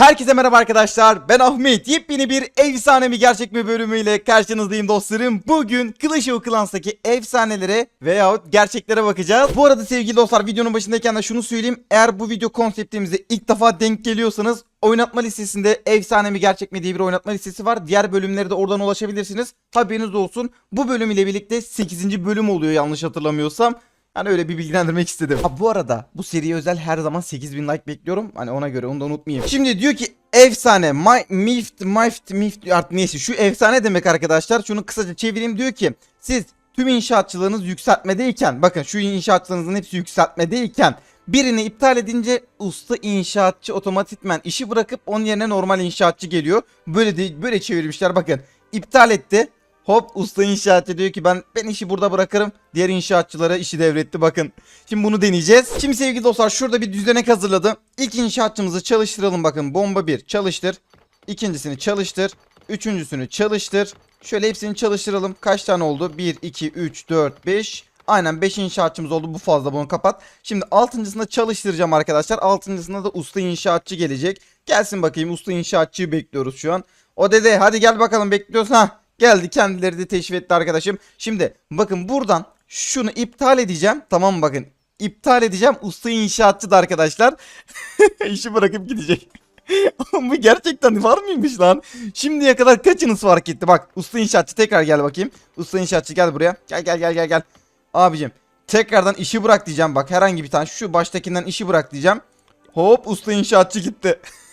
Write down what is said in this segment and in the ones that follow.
Herkese merhaba arkadaşlar. Ben Ahmet. Yepyeni bir efsane mi gerçek mi bölümüyle karşınızdayım dostlarım. Bugün Clash of Clans'taki efsanelere veyahut gerçeklere bakacağız. Bu arada sevgili dostlar videonun başındayken de şunu söyleyeyim. Eğer bu video konseptimize ilk defa denk geliyorsanız oynatma listesinde efsane mi gerçek mi diye bir oynatma listesi var. Diğer bölümlere de oradan ulaşabilirsiniz. Haberiniz olsun. Bu bölüm ile birlikte 8. bölüm oluyor yanlış hatırlamıyorsam. Hani öyle bir bilgilendirmek istedim. Ha bu arada bu seriye özel her zaman 8000 like bekliyorum. Hani ona göre onu da unutmayayım. Şimdi diyor ki efsane my, mift mift mift artık neyse şu efsane demek arkadaşlar. Şunu kısaca çevireyim diyor ki siz tüm inşaatçılığınız yükseltmedeyken bakın şu inşaatçılığınızın hepsi yükseltmedeyken birini iptal edince usta inşaatçı otomatikmen işi bırakıp onun yerine normal inşaatçı geliyor. Böyle de böyle çevirmişler bakın. İptal etti. Hop usta inşaatçı diyor ki ben ben işi burada bırakırım. Diğer inşaatçılara işi devretti bakın. Şimdi bunu deneyeceğiz. Şimdi sevgili dostlar şurada bir düzenek hazırladım. İlk inşaatçımızı çalıştıralım bakın. Bomba 1 çalıştır. İkincisini çalıştır. Üçüncüsünü çalıştır. Şöyle hepsini çalıştıralım. Kaç tane oldu? 1, 2, 3, 4, 5. Aynen 5 inşaatçımız oldu. Bu fazla bunu kapat. Şimdi altıncısında çalıştıracağım arkadaşlar. Altıncısında da usta inşaatçı gelecek. Gelsin bakayım usta inşaatçıyı bekliyoruz şu an. O dede hadi gel bakalım bekliyoruz. ha. Geldi kendileri de teşvik etti arkadaşım. Şimdi bakın buradan şunu iptal edeceğim. Tamam bakın. İptal edeceğim. Usta inşaatçı da arkadaşlar. İşi bırakıp gidecek. Bu gerçekten var mıymış lan? Şimdiye kadar kaçınız fark etti? Bak usta inşaatçı tekrar gel bakayım. Usta inşaatçı gel buraya. Gel gel gel gel gel. Abicim tekrardan işi bırak diyeceğim. Bak herhangi bir tane şu baştakinden işi bırak diyeceğim. Hop usta inşaatçı gitti.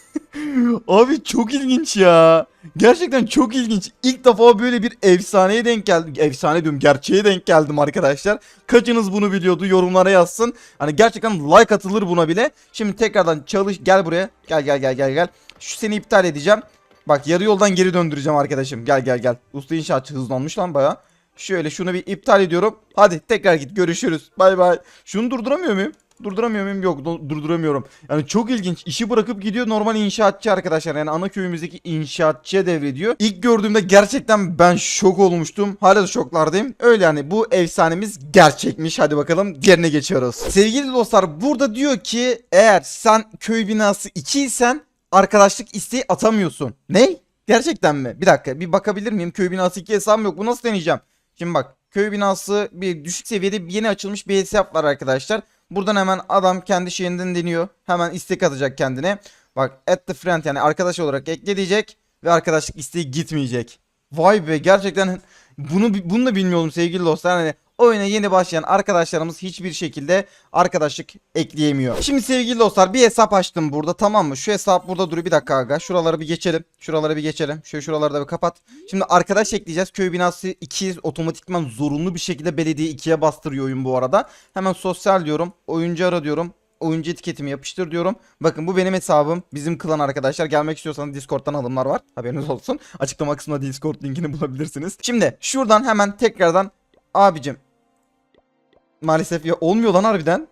Abi çok ilginç ya. Gerçekten çok ilginç. İlk defa böyle bir efsaneye denk geldim. Efsane diyorum gerçeğe denk geldim arkadaşlar. Kaçınız bunu biliyordu yorumlara yazsın. Hani gerçekten like atılır buna bile. Şimdi tekrardan çalış gel buraya. Gel gel gel gel gel. Şu seni iptal edeceğim. Bak yarı yoldan geri döndüreceğim arkadaşım. Gel gel gel. Usta inşaatçı hızlanmış lan baya. Şöyle şunu bir iptal ediyorum. Hadi tekrar git görüşürüz. Bay bay. Şunu durduramıyor muyum? Durduramıyor muyum? Yok du- durduramıyorum. Yani çok ilginç. İşi bırakıp gidiyor normal inşaatçı arkadaşlar. Yani ana köyümüzdeki inşaatçıya devrediyor. İlk gördüğümde gerçekten ben şok olmuştum. Hala da şoklardayım. Öyle yani bu efsanemiz gerçekmiş. Hadi bakalım diğerine geçiyoruz. Sevgili dostlar burada diyor ki eğer sen köy binası 2 isen arkadaşlık isteği atamıyorsun. Ne? Gerçekten mi? Bir dakika bir bakabilir miyim? Köy binası 2 hesabım yok. Bu nasıl deneyeceğim? Şimdi bak köy binası bir düşük seviyede yeni açılmış bir hesap var arkadaşlar. Buradan hemen adam kendi şeyinden deniyor. Hemen istek atacak kendine. Bak at the friend yani arkadaş olarak ekle diyecek. Ve arkadaşlık isteği gitmeyecek. Vay be gerçekten bunu bunu da bilmiyordum sevgili dostlar. Hani oyuna yeni başlayan arkadaşlarımız hiçbir şekilde arkadaşlık ekleyemiyor. Şimdi sevgili dostlar bir hesap açtım burada tamam mı? Şu hesap burada duruyor bir dakika aga. Şuraları bir geçelim. Şuraları bir geçelim. Şöyle şuraları da bir kapat. Şimdi arkadaş ekleyeceğiz. Köy binası 2 otomatikman zorunlu bir şekilde belediye 2'ye bastırıyor oyun bu arada. Hemen sosyal diyorum. Oyuncu ara diyorum oyuncu etiketimi yapıştır diyorum. Bakın bu benim hesabım. Bizim klan arkadaşlar. Gelmek istiyorsanız Discord'dan alımlar var. Haberiniz olsun. Açıklama kısmında Discord linkini bulabilirsiniz. Şimdi şuradan hemen tekrardan abicim. Maalesef ya olmuyor lan harbiden.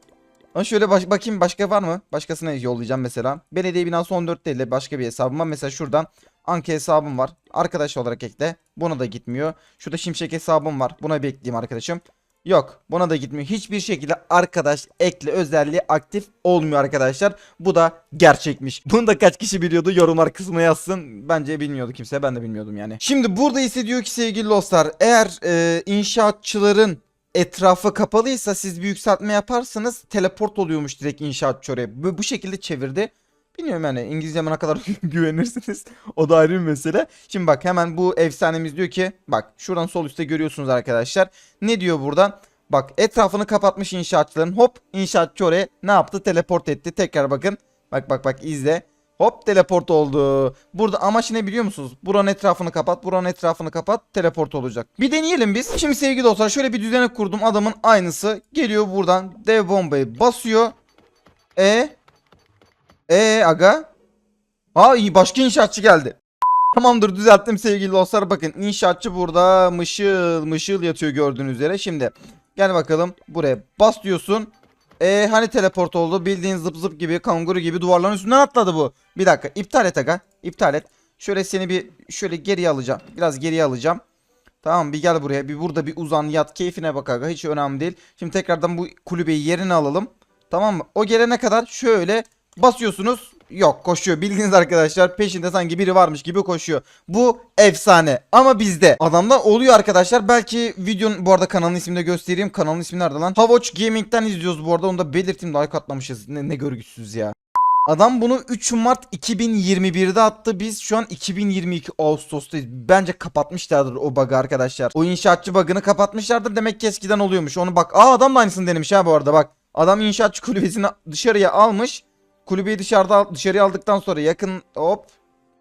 Ama şöyle baş- bakayım başka var mı? Başkasına yollayacağım mesela. Belediye binası 14 değil de başka bir hesabıma. Mesela şuradan Anke hesabım var. Arkadaş olarak ekle. Buna da gitmiyor. Şurada Şimşek hesabım var. Buna bir arkadaşım. Yok buna da gitmiyor. Hiçbir şekilde arkadaş ekle özelliği aktif olmuyor arkadaşlar. Bu da gerçekmiş. Bunu da kaç kişi biliyordu yorumlar kısmına yazsın. Bence bilmiyordu kimse ben de bilmiyordum yani. Şimdi burada ise diyor ki sevgili dostlar eğer e, inşaatçıların etrafı kapalıysa siz bir yükseltme yaparsanız teleport oluyormuş direkt inşaatçı oraya. Bu, bu şekilde çevirdi. Bilmiyorum yani İngilizceme ne kadar güvenirsiniz. O da ayrı bir mesele. Şimdi bak hemen bu efsanemiz diyor ki bak şuradan sol üstte görüyorsunuz arkadaşlar. Ne diyor burada? Bak etrafını kapatmış inşaatçıların hop inşaatçı oraya ne yaptı? Teleport etti. Tekrar bakın. Bak bak bak izle. Hop teleport oldu. Burada amaç ne biliyor musunuz? Buranın etrafını kapat, buranın etrafını kapat, teleport olacak. Bir deneyelim biz. Şimdi sevgili dostlar şöyle bir düzenek kurdum. Adamın aynısı geliyor buradan dev bombayı basıyor. E e aga. Aa iyi başka inşaatçı geldi. Tamamdır düzelttim sevgili dostlar. Bakın inşaatçı burada mışıl mışıl yatıyor gördüğünüz üzere. Şimdi gel bakalım buraya bas diyorsun. E hani teleport oldu bildiğin zıp zıp gibi kanguru gibi duvarların üstünden atladı bu. Bir dakika iptal et aga iptal et. Şöyle seni bir şöyle geriye alacağım. Biraz geriye alacağım. Tamam bir gel buraya bir burada bir uzan yat keyfine bak aga hiç önemli değil. Şimdi tekrardan bu kulübeyi yerine alalım. Tamam mı? O gelene kadar şöyle Basıyorsunuz. Yok koşuyor. Bildiğiniz arkadaşlar peşinde sanki biri varmış gibi koşuyor. Bu efsane. Ama bizde. Adamda oluyor arkadaşlar. Belki videonun bu arada kanalın ismini de göstereyim. Kanalın ismi nerede lan? Havoç Gaming'den izliyoruz bu arada. Onu da belirteyim. Like atlamışız. Ne, ne görgüsüz ya. Adam bunu 3 Mart 2021'de attı. Biz şu an 2022 Ağustos'tayız. Bence kapatmışlardır o bug'ı arkadaşlar. O inşaatçı bug'ını kapatmışlardır. Demek ki eskiden oluyormuş. Onu bak. Aa adam da aynısını denemiş ha bu arada bak. Adam inşaatçı kulübesini dışarıya almış. Kulübeyi dışarıda dışarıya aldıktan sonra yakın hop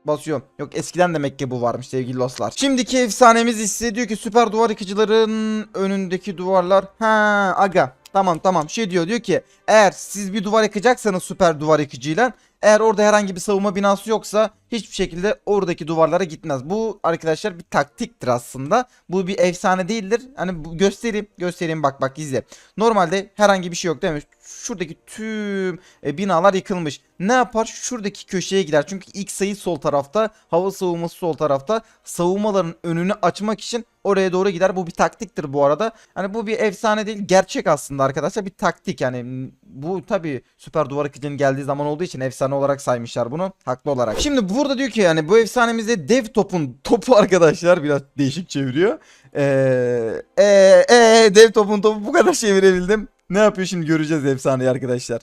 basıyorum. Yok eskiden demek ki bu varmış sevgili dostlar. Şimdiki efsanemiz ise diyor ki süper duvar yıkıcıların önündeki duvarlar. Ha aga tamam tamam şey diyor diyor ki eğer siz bir duvar yıkacaksanız süper duvar yıkıcıyla eğer orada herhangi bir savunma binası yoksa hiçbir şekilde oradaki duvarlara gitmez. Bu arkadaşlar bir taktiktir aslında. Bu bir efsane değildir. Hani göstereyim göstereyim bak bak izle. Normalde herhangi bir şey yok değil mi? Şuradaki tüm e, binalar yıkılmış. Ne yapar? Şuradaki köşeye gider. Çünkü ilk sayı sol tarafta, hava savunması sol tarafta. Savunmaların önünü açmak için oraya doğru gider. Bu bir taktiktir bu arada. Hani bu bir efsane değil, gerçek aslında arkadaşlar. Bir taktik yani. Bu tabii süper duvar yıkıcının geldiği zaman olduğu için efsane olarak saymışlar bunu. Haklı olarak. Şimdi burada diyor ki yani bu efsanemizde dev topun topu arkadaşlar biraz değişik çeviriyor. Eee ee, ee, dev topun topu bu kadar çevirebildim. Ne yapıyor şimdi göreceğiz efsaneyi arkadaşlar.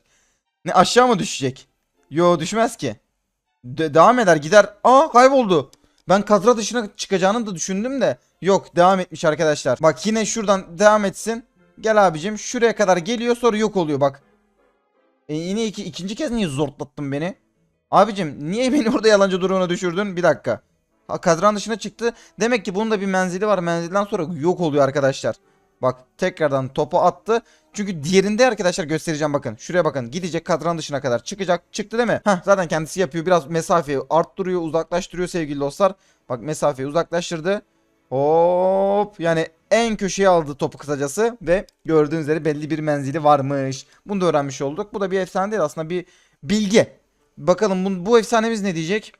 Ne aşağı mı düşecek? Yo düşmez ki. De- devam eder gider. Aa kayboldu. Ben kadra dışına çıkacağını da düşündüm de. Yok devam etmiş arkadaşlar. Bak yine şuradan devam etsin. Gel abicim şuraya kadar geliyor sonra yok oluyor bak. E yine iki, ikinci kez niye zortlattın beni? Abicim niye beni orada yalancı durumuna düşürdün? Bir dakika. Ha, kadran dışına çıktı. Demek ki bunun da bir menzili var. Menzilden sonra yok oluyor arkadaşlar. Bak tekrardan topu attı. Çünkü diğerinde arkadaşlar göstereceğim bakın. Şuraya bakın. Gidecek kadran dışına kadar çıkacak. Çıktı değil mi? Heh, zaten kendisi yapıyor. Biraz mesafeyi arttırıyor, uzaklaştırıyor sevgili dostlar. Bak mesafeyi uzaklaştırdı. Hop yani en köşeye aldı topu kısacası ve gördüğünüz üzere belli bir menzili varmış. Bunu da öğrenmiş olduk. Bu da bir efsane değil aslında bir bilgi. Bakalım bu, bu efsanemiz ne diyecek?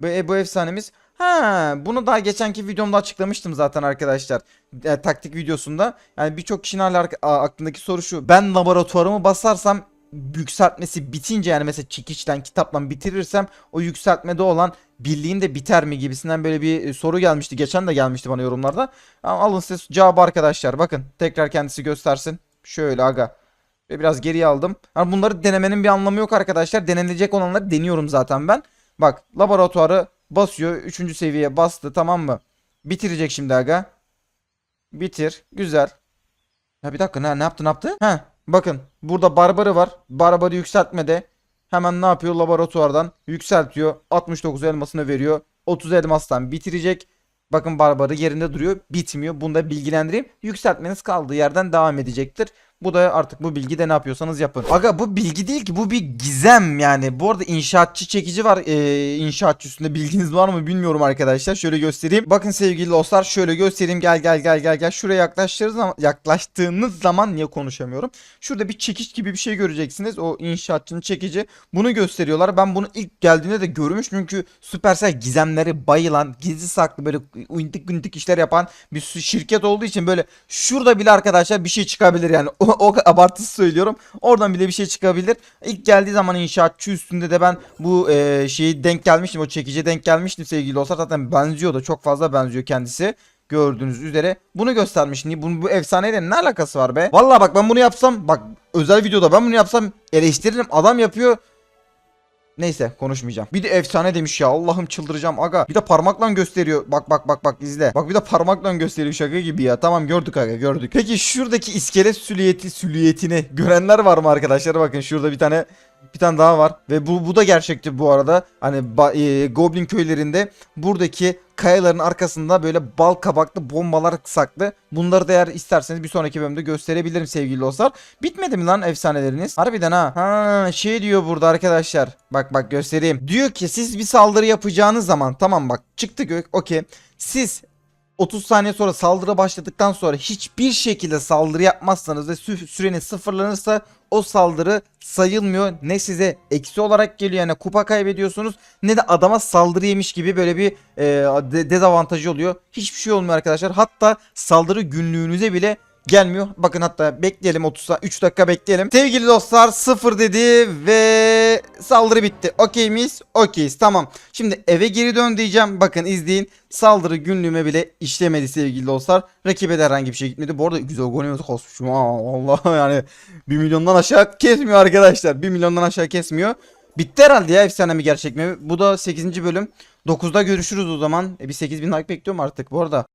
Bu, e, bu efsanemiz Ha, bunu daha geçenki videomda açıklamıştım zaten arkadaşlar. E, taktik videosunda. Yani birçok kişinin hala aklındaki soru şu. Ben laboratuvarımı basarsam yükseltmesi bitince yani mesela çekiçten kitapla bitirirsem o yükseltmede olan birliğin de biter mi gibisinden böyle bir e, soru gelmişti. Geçen de gelmişti bana yorumlarda. Ama alın size cevabı arkadaşlar. Bakın tekrar kendisi göstersin. Şöyle aga. Ve biraz geriye aldım. Yani bunları denemenin bir anlamı yok arkadaşlar. Denenecek olanları deniyorum zaten ben. Bak laboratuvarı basıyor. Üçüncü seviyeye bastı tamam mı? Bitirecek şimdi aga. Bitir. Güzel. Ya bir dakika ne, ne yaptı ne yaptı? Heh bakın burada barbarı var. Barbarı yükseltmede. Hemen ne yapıyor laboratuvardan? Yükseltiyor. 69 elmasını veriyor. 30 elmastan bitirecek. Bakın barbarı yerinde duruyor. Bitmiyor. Bunu da bilgilendireyim. Yükseltmeniz kaldığı yerden devam edecektir. Bu da artık bu bilgi de ne yapıyorsanız yapın. Aga bu bilgi değil ki bu bir gizem yani. Bu arada inşaatçı çekici var. Ee, inşaatçı üstünde bilginiz var mı bilmiyorum arkadaşlar. Şöyle göstereyim. Bakın sevgili dostlar şöyle göstereyim. Gel gel gel gel gel. Şuraya yaklaştığınız zaman, niye konuşamıyorum? Şurada bir çekiç gibi bir şey göreceksiniz. O inşaatçının çekici. Bunu gösteriyorlar. Ben bunu ilk geldiğinde de görmüş. Çünkü Supercell gizemleri bayılan, gizli saklı böyle uyntik güntik işler yapan bir şirket olduğu için böyle şurada bile arkadaşlar bir şey çıkabilir yani. O, o abartısı söylüyorum. Oradan bile bir şey çıkabilir. İlk geldiği zaman inşaatçı üstünde de ben bu e, şeyi denk gelmiştim. O çekici denk gelmiştim sevgili dostlar. Zaten benziyor da çok fazla benziyor kendisi. Gördüğünüz üzere bunu göstermiş. Niye bunun bu efsaneyle ne alakası var be? Vallahi bak ben bunu yapsam bak özel videoda ben bunu yapsam eleştiririm. Adam yapıyor. Neyse konuşmayacağım. Bir de efsane demiş ya. Allah'ım çıldıracağım aga. Bir de parmakla gösteriyor. Bak bak bak bak izle. Bak bir de parmakla gösteriyor şaka gibi ya. Tamam gördük aga gördük. Peki şuradaki iskelet süliyeti süliyetini görenler var mı arkadaşlar? Bakın şurada bir tane bir tane daha var ve bu bu da gerçekti bu arada. Hani e, Goblin köylerinde buradaki kayaların arkasında böyle bal kabaklı bombalar saklı. Bunları da eğer isterseniz bir sonraki bölümde gösterebilirim sevgili dostlar. Bitmedi mi lan efsaneleriniz? Harbiden ha. Ha şey diyor burada arkadaşlar. Bak bak göstereyim. Diyor ki siz bir saldırı yapacağınız zaman tamam bak çıktı gök okey. Siz 30 saniye sonra saldırı başladıktan sonra hiçbir şekilde saldırı yapmazsanız ve sü- süreniz sıfırlanırsa o saldırı sayılmıyor. Ne size eksi olarak geliyor yani kupa kaybediyorsunuz ne de adama saldırı yemiş gibi böyle bir e, de- dezavantajı oluyor. Hiçbir şey olmuyor arkadaşlar. Hatta saldırı günlüğünüze bile gelmiyor. Bakın hatta bekleyelim 30 sa- 3 dakika bekleyelim. Sevgili dostlar 0 dedi ve saldırı bitti. Okey miyiz? Okeyiz. Tamam. Şimdi eve geri dön diyeceğim. Bakın izleyin. Saldırı günlüğüme bile işlemedi sevgili dostlar. Rakibe de herhangi bir şey gitmedi. Bu arada güzel kosmuşum. Ha, Allah yani 1 milyondan aşağı kesmiyor arkadaşlar. 1 milyondan aşağı kesmiyor. Bitti herhalde ya efsane mi gerçek mi? Bu da 8. bölüm. 9'da görüşürüz o zaman. E bir 8000 like bekliyorum artık bu arada.